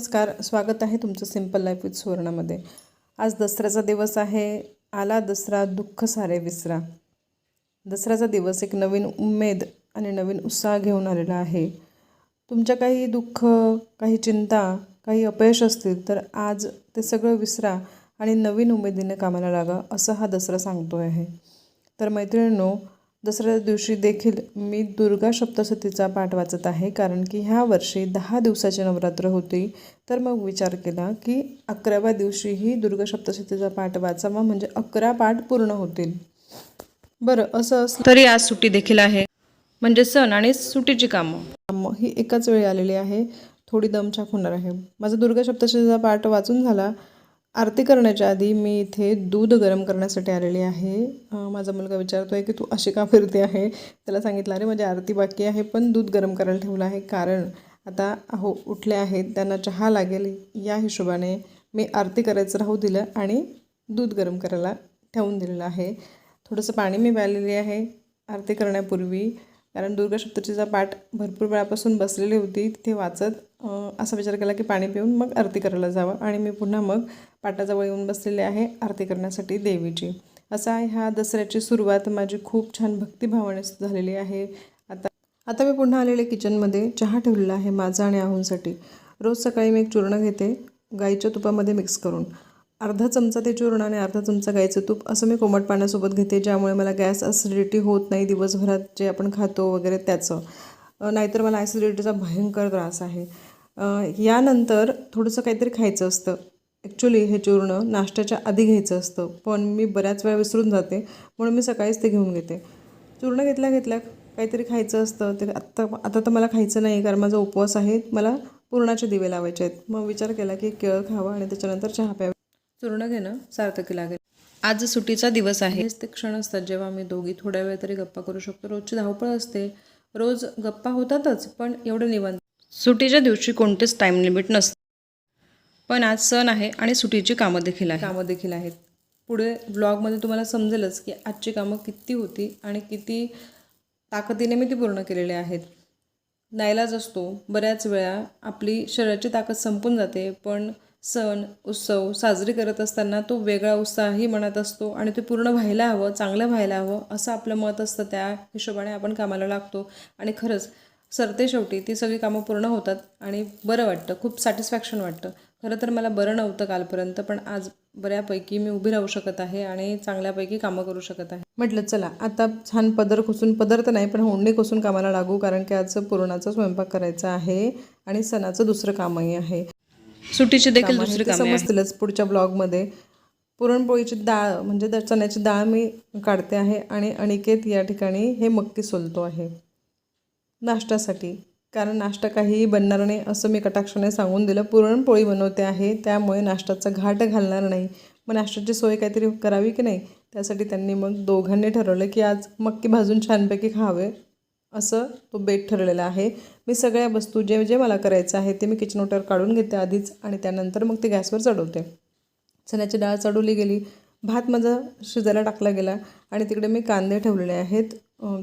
नमस्कार स्वागत आहे तुमचं सिंपल लाईफ विथ सुवर्णामध्ये. आज दसऱ्याचा दिवस आहे आला दसरा दुःख सारे विसरा. दसऱ्याचा दिवस एक नवीन उमेद आणि नवीन उत्साह घेऊन आलेला आहे. तुमच्या काही दुःख काही चिंता काही अपयश असतील तर आज ते सगळं विसरा आणि नवीन उमेदीने कामाला लागा असं हा दसरा सांगतो आहे. तर मैत्रिणींनो दसऱ्या दिवशी देखील मी दुर्गा सप्तशतीचा पाठ वाचत आहे. कारण की ह्या वर्षी दहा दिवसाची नवरात्र होती. तर मग विचार केला की अकराव्या दिवशीही दुर्गा सप्तशतीचा पाठ वाचावा म्हणजे अकरा पाठ पूर्ण होतील. बरं असं असलं तरी आज सुट्टी देखील आहे. म्हणजे सण आणि सुट्टीची कामं. कामं ही एकाच वेळी आलेली आहे. थोडी दमछाक होणार आहे. माझा दुर्गा सप्तशतीचा पाठ वाचून झाला. आरती करण्याच्या आधी मी इथे दूध गरम करण्यासाठी आलेली आहे. माझा मुलगा विचारतो आहे की तू अशी का फिरते आहे? त्याला सांगितलं अरे माझी आरती बाकी आहे पण दूध गरम करायला ठेवलं आहे. कारण आता अहो उठले आहेत. त्यांना चहा लागेल. या हिशोबाने मी आरती करायचं राहू दिलं आणि दूध गरम करायला ठेवून दिलेलं आहे. थोडंसं पाणी मी प्यायलेली आहे आरती करण्यापूर्वी. कारण दुर्गा सप्तशतीचा पाठ भरपूर वेळापासून बसलेली होती. तिथे वाचत असा विचार केला की पाणी पिऊन मग आरती करायला जावं आणि मी पुन्हा मग पाटाजवळ येऊन बसलेले आहे आरती करण्यासाठी देवीची असा ह्या दसऱ्याची सुरुवात. माझी खूप छान भक्तिभावाने झालेली आहे. आता आता मी पुन्हा आलेले किचनमध्ये चहा ठेवलेला आहे माझा आणि आहूंसाठी. रोज सकाळी मी एक चूर्ण घेते गाईच्या तुपामध्ये मिक्स करून. अर्धा चमचा ते चूर्ण आणि अर्धा चमचा गाईचं तूप असं मी कोमट पाण्यासोबत घेते ज्यामुळे मला गॅस ॲसिडिटी होत नाही. दिवसभरात जे आपण खातो वगैरे त्याचं. नाहीतर मला ॲसिडिटीचा भयंकर त्रास आहे. यानंतर थोडंसं काहीतरी खायचं असतं. ॲक्च्युली हे चूर्ण नाश्त्याच्या आधी घ्यायचं असतं. पण मी बऱ्याच वेळा विसरून जाते. म्हणून मी सकाळीच ते घेऊन घेते. चूर्ण घेतल्या घेतल्या काहीतरी खायचं असतं. ते आत्ता आता तर मला खायचं नाही कारण माझा उपवास आहे. मला पूर्णाचे दिवे लावायचे आहेत. मग विचार केला की केळ खावा आणि त्याच्यानंतर चहा प्यावा. चूर्ण घेणं सार्थकी लागेल. आज सुट्टीचा दिवस आहे. हेच ते क्षण असतात जेव्हा आम्ही दोघी थोड्या वेळ तरी गप्पा करू शकतो. रोजची धावपळ असते. रोज गप्पा होतातच पण एवढं निवांत. सुट्टीच्या दिवशी कोणतेच टाईम लिमिट नसतं. पण आज सण आहे आणि सुटीची कामं देखील आहे कामं देखील आहेत. पुढे ब्लॉगमध्ये तुम्हाला समजेलच की आजची कामं किती होती आणि किती ताकदीने मी ती पूर्ण केलेली आहेत. नाईलाज असतो. बऱ्याच वेळा आपली शरीराची ताकद संपून जाते पण सण उत्सव साजरी करत असताना तो वेगळा उत्साहही मनात असतो आणि ते पूर्ण व्हायला हवं चांगलं व्हायला हवं असं आपलं मत असतं त्या हिशोबाने आपण कामाला लागतो. आणि खरंच सरते शेवटी ती सगळी कामं पूर्ण होतात आणि बरं वाटतं खूप सॅटिस्फॅक्शन वाटतं. खरं तर मला बरं नव्हतं कालपर्यंत पण आज बऱ्यापैकी मी उभी राहू शकत आहे आणि चांगल्यापैकी कामं करू शकत आहे. म्हटलं चला आता छान पदर खोसून पदर तर नाही पण होंडे खोसून कामाला लागू कारण की आज पुरणाचा स्वयंपाक करायचा आहे आणि सणाचं दुसरं कामही आहे. सुट्टीची देखील दुसरी कामे समजतीलच पुढच्या ब्लॉगमध्ये. पुरणपोळीची डाळ म्हणजे चण्याची डाळ मी काढते आहे आणि अनिकेत या ठिकाणी हे मक्की सोलतो आहे. नाश्त्यासाठी. कारण नाश्ता काहीही बनणार नाही असं मी कटाक्षाने सांगून दिलं. पुरणपोळी बनवते आहे त्यामुळे नाश्त्याचा घाट घालणार नाही. मग नाश्त्याची सोय काहीतरी करावी की नाही? त्यासाठी त्यांनी मग दोघांनी ठरवलं की आज मक्की भाजून छानपैकी खावे असं तो बेट ठरलेला आहे. मी सगळ्या वस्तू जे जे मला करायचं आहे ते मी किचन ओटर काढून घेते आधीच आणि त्यानंतर मग ते गॅसवर चढवते. चण्याची डाळ चढवली गेली भात माझा शिजायला टाकला गेला आणि तिकडे मी कांदे ठेवलेले आहेत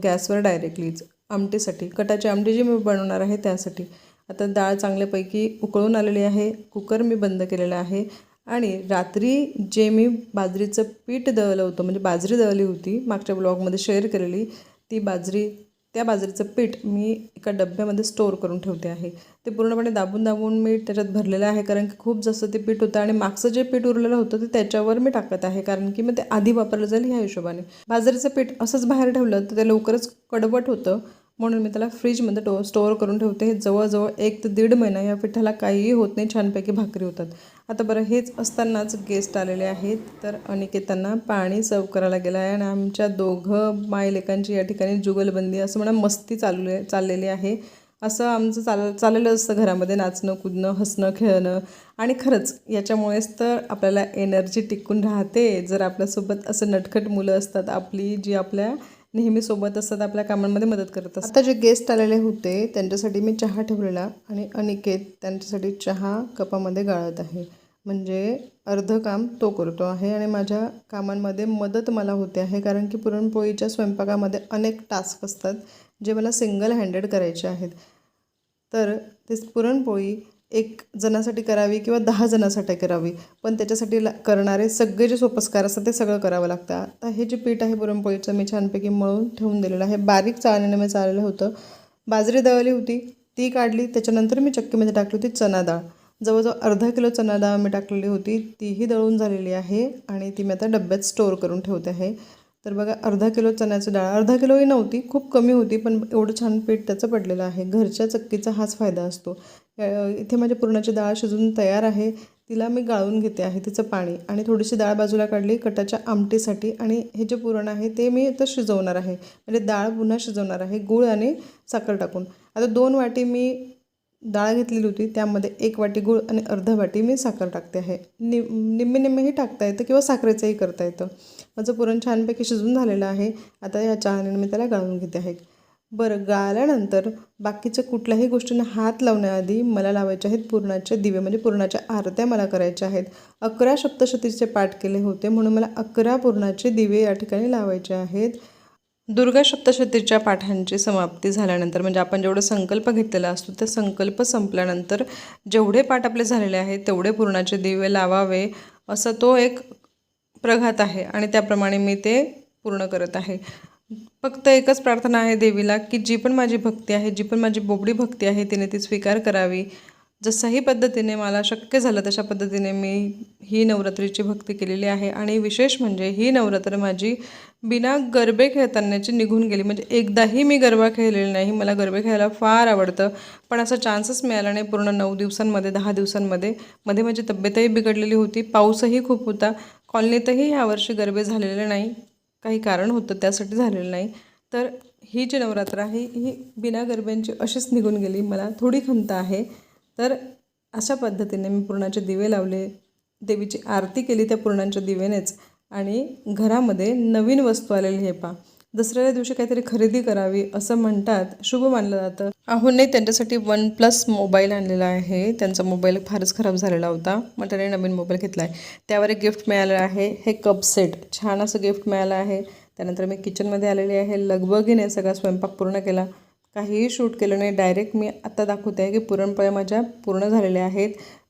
गॅसवर डायरेक्टलीच आमटीसाठी. कटाची आमटी जी मी बनवणार आहे त्यासाठी. आता डाळ चांगल्यापैकी उकळून आलेली आहे. कुकर मी बंद केलेला आहे. आणि रात्री जे मी बाजरीचं पीठ दळलं होतं म्हणजे बाजरी दळली होती मागच्या ब्लॉगमध्ये शेअर केलेली ती बाजरी त्या बाजरीचं पीठ मी एका डब्यामध्ये स्टोअर करून ठेवते आहे. ते पूर्णपणे दाबून दाबून मी त्याच्यात भरलेलं आहे कारण की खूप जास्त ते पीठ होतं आणि मागचं जे पीठ उरलेलं होतं ते त्याच्यावर मी टाकत आहे कारण की मग ते आधी वापरलं जाईल ह्या हिशोबाने. बाजरीचं पीठ असंच बाहेर ठेवलं तर ते लवकरच कडवट होतं म्हणून मी त्याला फ्रीजमध्ये टो स्टोअर करून ठेवते. हे जवळजवळ एक ते दीड महिना या पिठाला काहीही होत नाही. छानपैकी भाकरी होतात. आता बरं हेच असतानाच गेस्ट आलेले आहेत. तर अनिकेतांना पाणी सर्व करायला गेलं आहे आणि आमच्या दोघं मायलेकांची या ठिकाणी जुगलबंदी असं म्हणा मस्ती चालू आहे चाललेली आहे. असं आमचं चाल चाललेलं असतं घरामध्ये. नाचणं कुदणं हसणं खेळणं. आणि खरंच याच्यामुळेच तर आपल्याला एनर्जी टिकून राहते. जर आपल्यासोबत असं नटखट मुलं असतात आपली जी आपल्या नेहमी सोबत असतात आपल्या कामांमध्ये मदत करत असतात. आता जे गेस्ट आलेले होते त्यांच्यासाठी मी चहा ठेवलेला आणि अनिकेत त्यांच्यासाठी चहा कपामध्ये गाळत आहे. म्हणजे अर्धं काम तो करतो आहे आणि माझ्या कामांमध्ये मदत मला होते आहे कारण की पुरणपोळीच्या स्वयंपाकामध्ये अनेक टास्क असतात जे मला सिंगल हँडेड करायचे आहेत. तर ते पुरणपोळी एक जणासाठी करावी किंवा दहा जणासाठी करावी. पण त्याच्यासाठी ला करणारे सगळे जे सोपस्कार असतात ते सगळं करावं लागतं. आता हे जे पीठ आहे पुरणपोळीचं मी छानपैकी मळून ठेवून दिलेलं आहे. बारीक चाळणीने मी चाळलेलं होतं. बाजरी दळली होती ती काढली. त्याच्यानंतर मी चक्कीमध्ये टाकली होती चना डाळ. जवळजवळ अर्धा किलो चना डाळ मी टाकलेली होती. तीही दळून झालेली आहे आणि ती मी आता डब्यात स्टोअर करून ठेवते आहे. तर बघा अर्धा किलो चण्याची डाळ. अर्धा किलोही नव्हती खूप कमी होती पण एवढं छान पीठ त्याचं पडलेलं आहे. घरच्या चक्कीचा हाच फायदा असतो. इथे माझी पुरणाची डाळ शिजून तयार आहे. तिला मी गाळून घेते आहे तिचं पाणी. आणि थोडीशी डाळ बाजूला काढली कटाच्या आमटीसाठी. आणि हे जे पुरण आहे ते मी आता शिजवणार आहे. म्हणजे डाळ पुन्हा शिजवणार आहे गूळ आणि साखर टाकून. आता दोन वाटी मी डाळ घेतलेली होती. त्यामध्ये एक वाटी गूळ आणि अर्धा वाटी मी साखर टाकते आहे. नि निम्मे निम्मेही टाकता येतं किंवा साखरेचंही करता येतं. माझं पुरण छानपैकी शिजून झालेलं आहे. आता या चहाने मी त्याला गाळून घेते आहे. बरं गाळल्यानंतर बाकीच्या कुठल्याही गोष्टींना हात लावण्याआधी मला लावायचे आहेत पुरणाचे दिवे म्हणजे पुरणाच्या आरत्या मला करायच्या आहेत. अकरा सप्तशतीचे पाठ केले होते म्हणून मला अकरा पुरणाचे दिवे या ठिकाणी लावायचे आहेत. दुर्गा सप्तशतीच्या पाठांची समाप्ती झाल्यानंतर म्हणजे आपण जेवढं संकल्प घेतलेला असतो ते संकल्प संपल्यानंतर जेवढे पाठ आपले झालेले आहेत तेवढे पूर्णाचे दिवे लावावे असं तो एक प्रघात आहे. आणि त्याप्रमाणे मी ते पूर्ण करत आहे. फक्त एकच प्रार्थना आहे देवीला की जी पण माझी भक्ती आहे जी पण माझी बोबडी भक्ती आहे तिने ती स्वीकार करावी. जसाही पद्धतीने मला शक्य झालं तशा पद्धतीने मी ही नवरात्रीची भक्ती केलेली आहे. आणि विशेष म्हणजे ही नवरात्र माझी बिना गरबे खेळतानाची निघून गेली. म्हणजे एकदाही मी गरबा खेळलेली नाही. मला गरबे खेळायला फार आवडतं. पण असा चान्सच मिळाला नाही पूर्ण नऊ दिवसांमध्ये दहा दिवसांमध्ये. मध्ये माझी तब्येतही बिघडलेली होती. पाऊसही खूप होता. कॉलनीतही ह्यावर्षी गरबे झालेले नाही. काही कारण होतं त्यासाठी झालेलं नाही. तर ही जी नवरात्र आहे ही बिना गरब्यांची अशीच निघून गेली. मला थोडी खंत आहे. तर अशा पद्धतीने मी पूर्णाचे दिवे लावले. देवीची आरती केली त्या पूर्णांच्या दिवेनेच. आणि घरामध्ये नवीन वस्तू आलेली हे पा दसऱ्याच्या दिवशी काहीतरी खरेदी करावी असं म्हणतात. शुभ मानलं जातं. अहोने त्यांच्यासाठी वन प्लस मोबाईल आणलेला आहे. त्यांचा मोबाईल फारच खराब झालेला होता. मग त्याने नवीन मोबाईल घेतला आहे. त्यावर एक गिफ्ट मिळालं आहे. हे कप सेट छान असं गिफ्ट मिळालं आहे. त्यानंतर मी किचनमध्ये आलेली आहे. लगबगीने सगळा स्वयंपाक पूर्ण केला. काहीही शूट केलं नाही. डायरेक्ट मी आत्ता दाखवते आहे की पुरणपोळ्या माझ्या पूर्ण झालेल्या आहेत.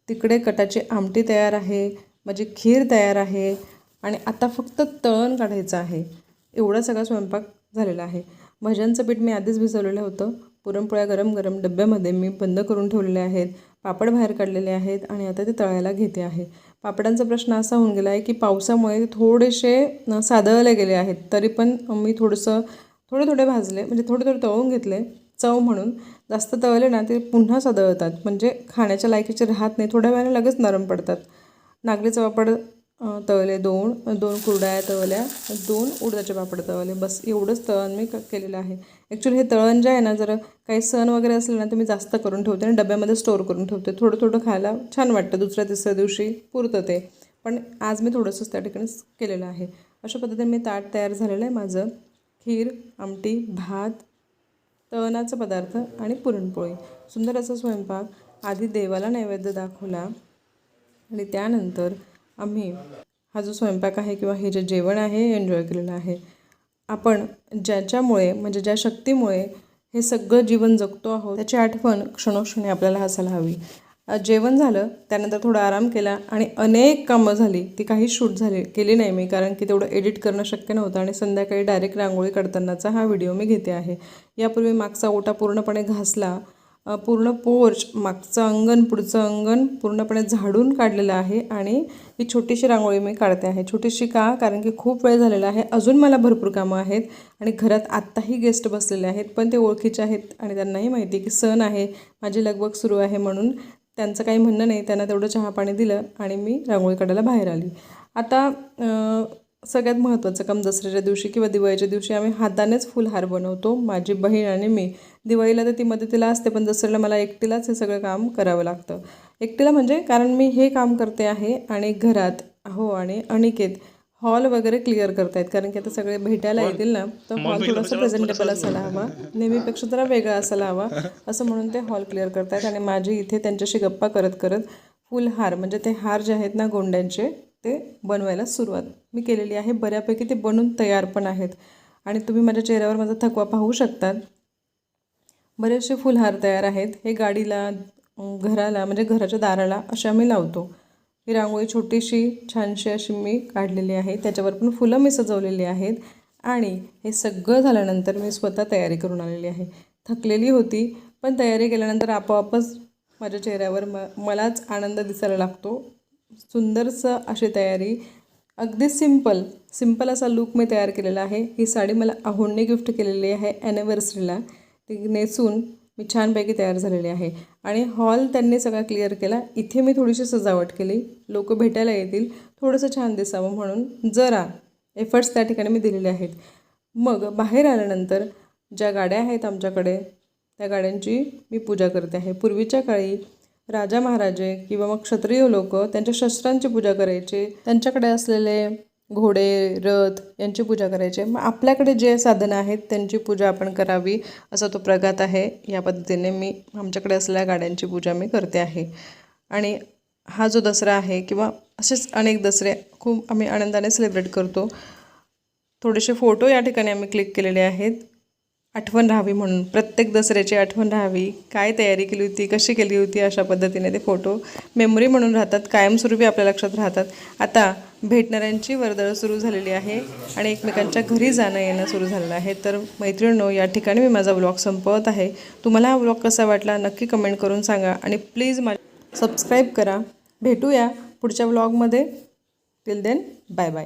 तिकडे कटाची आमटी तयार आहे. माझी खीर तयार आहे. आणि आता फक्त तळण काढायचं आहे. एवढा सगळा स्वयंपाक झालेला आहे. भजनचं पीठ मी आधीच भिजवलेलं होतं. पुरणपोळ्या गरम गरम डब्यामध्ये मी बंद करून ठेवलेले आहेत. पापड बाहेर काढलेले आहेत आणि आता ते तळायला घेते आहे. पापडांचा प्रश्न असा होऊन गेला आहे की पावसामुळे थोडेसे साधळले सादळले गेले आहेत. तरी पण मी थोडंसं थोडे थोडे भाजले म्हणजे थोडे थोडे तळून घेतले. चव म्हणून जास्त तळले ना ते पुन्हा साधळतात म्हणजे खाण्याच्या लायकीचे राहत नाही. थोड्या वेळाने लगेच नरम पडतात. नागरीचा पापड तळले दोन दोन कुरड्या तळल्या दोन उडदाचे पापड तळले. बस एवढंच तळण मी क- केलेलं आहे. ॲक्च्युली हे तळण जे आहे ना जर काही सण वगैरे असले ना तर मी जास्त करून ठेवते आणि डब्यामध्ये स्टोअर करून ठेवते. थोडं थोडं खायला छान वाटतं. दुसऱ्या तिसऱ्या दिवशी पुरतं ते. पण आज मी थोडंसंच त्या ठिकाणीच केलेलं आहे. अशा पद्धतीने मी ताट तयार झालेलं आहे. माझं खीर आमटी भात तळणाचा पदार्थ आणि पुरणपोळी. सुंदर असा स्वयंपाक. आधी देवाला नैवेद्य दाखवला आणि त्यानंतर आम्ही हा जो स्वयंपाक आहे किंवा हे जे जेवण आहे हे एन्जॉय केलेलं आहे. आपण ज्याच्यामुळे म्हणजे ज्या शक्तीमुळे हे सगळं जीवन जगतो आहोत त्याची आठवण क्षणोक्षणी आपल्याला हसायला हवी. जेवण झालं त्यानंतर थोडा आराम केला आणि अनेक कामं झाली ती काही शूट झाली केली नाही मी कारण की तेवढं एडिट करणं शक्य नव्हतं आणि संध्याकाळी डायरेक्ट रांगोळी काढतानाचा हा व्हिडिओ मी घेते आहे. यापूर्वी मागचा ओटा पूर्णपणे घासला पूर्ण पोर्च मागचं अंगण पुढचं अंगण पूर्णपणे झाडून काढलेलं आहे आणि ही छोटीशी रांगोळी मी काढते आहे. छोटीशी का? कारण की खूप वेळ झालेला आहे. अजून मला भरपूर कामं आहेत आणि घरात आत्ताही गेस्ट बसलेले आहेत पण ते ओळखीचे आहेत आणि त्यांनाही माहिती आहे की सण आहे माझी लगबग सुरू आहे म्हणून त्यांचं काही म्हणणं नाही. त्यांना तेवढं चहा पाणी दिलं आणि मी रांगोळी काढायला बाहेर आली. आता सगळ्यात महत्त्वाचं काम दसऱ्याच्या दिवशी किंवा दिवाळीच्या दिवशी आम्ही हातानेच फुलहार बनवतो. माझी बहीण आणि मी. दिवाळीला तर ती मदतीला असते पण दसऱ्याला मला एकटीलाच हे सगळं काम करावं लागतं. एकटीला म्हणजे कारण मी हे काम करते आहे आणि घरात हो आणि अनिकेत हॉल वगैरे क्लिअर करतायत. कारण की आता सगळे भेटायला येतील ना तर हॉल थोडासा प्रेझेंटेबल असायला हवा. नेहमीपेक्षा जरा वेगळा असायला हवा. असं म्हणून ते हॉल क्लिअर करतायत आणि माझी इथे त्यांच्याशी गप्पा करत करत फुलहार म्हणजे ते हार जे आहेत ना गोंड्यांचे ते बनवायला सुरुवात. मी केलेली आहे. बऱ्यापैकी ते बनून तयार पण आहेत. आणि तुम्ही माझ्या चेहऱ्यावर माझा थकवा पाहू शकतात. बरेचसे फुलहार तयार आहेत. हे गाडीला घराला म्हणजे घराच्या दाराला अशा मी लावतो. ही रांगोळी छोटीशी छानशी अशी मी काढलेली आहे. त्याच्यावर पण फुलं मी सजवलेली आहेत. आणि हे सगळं झाल्यानंतर मी स्वतः तयारी करून आलेली आहे. थकलेली होती पण तयारी केल्यानंतर आपोआपच माझ्या चेहऱ्यावर म मलाच आनंद दिसायला लागतो. सुंदरसं अशी तयारी अगदी सिंपल सिंपल असा लूक मी तयार केलेला आहे. ही साडी मला आहोंनी गिफ्ट केलेली आहे ॲनिव्हर्सरीला ती नेसून मी छानपैकी तयार झालेली आहे. आणि हॉल त्यांनी सगळा क्लिअर केला. इथे मी थोडीशी सजावट केली. लोक भेटायला येतील. थोडंसं छान दिसावं म्हणून जरा एफर्ट्स त्या ठिकाणी मी दिलेले आहेत. मग बाहेर आल्यानंतर ज्या गाड्या आहेत आमच्याकडे त्या गाड्यांची मी पूजा करते आहे. पूर्वीच्या काळी राजा महाराजे किंवा मग क्षत्रिय लोक त्यांच्या शस्त्रांची पूजा करायचे त्यांच्याकडे असलेले घोडे रथ यांची पूजा करायचे. मग आपल्याकडे जे साधनं आहेत त्यांची पूजा आपण करावी असा तो प्रघात आहे. या पद्धतीने मी आमच्याकडे असलेल्या गाड्यांची पूजा मी करते आहे. आणि हा जो दसरा आहे किंवा असेच अनेक दसरे खूप आम्ही आनंदाने सेलिब्रेट करतो. थोडेसे फोटो या ठिकाणी आम्ही क्लिक केलेले आहेत. आठवण राहावी म्हणून. प्रत्येक दसऱ्याची आठवण राहावी. काय तयारी केली होती कशी केली होती अशा पद्धतीने ते फोटो मेमरी म्हणून राहतात कायमस्वरूपी आपल्या लक्षात राहतात. आता भेटणाऱ्यांची वर्दळ सुरू झालेली आहे आणि एकमेकांच्या घरी जाणं येणं सुरू झालेलं आहे. तर मैत्रिणींनो या ठिकाणी मी माझा ब्लॉग संपवत आहे. तुम्हाला हा ब्लॉग कसा वाटला नक्की कमेंट करून सांगा आणि प्लीज मा सबस्क्राईब करा. भेटूया पुढच्या ब्लॉगमध्ये टिल देन बाय बाय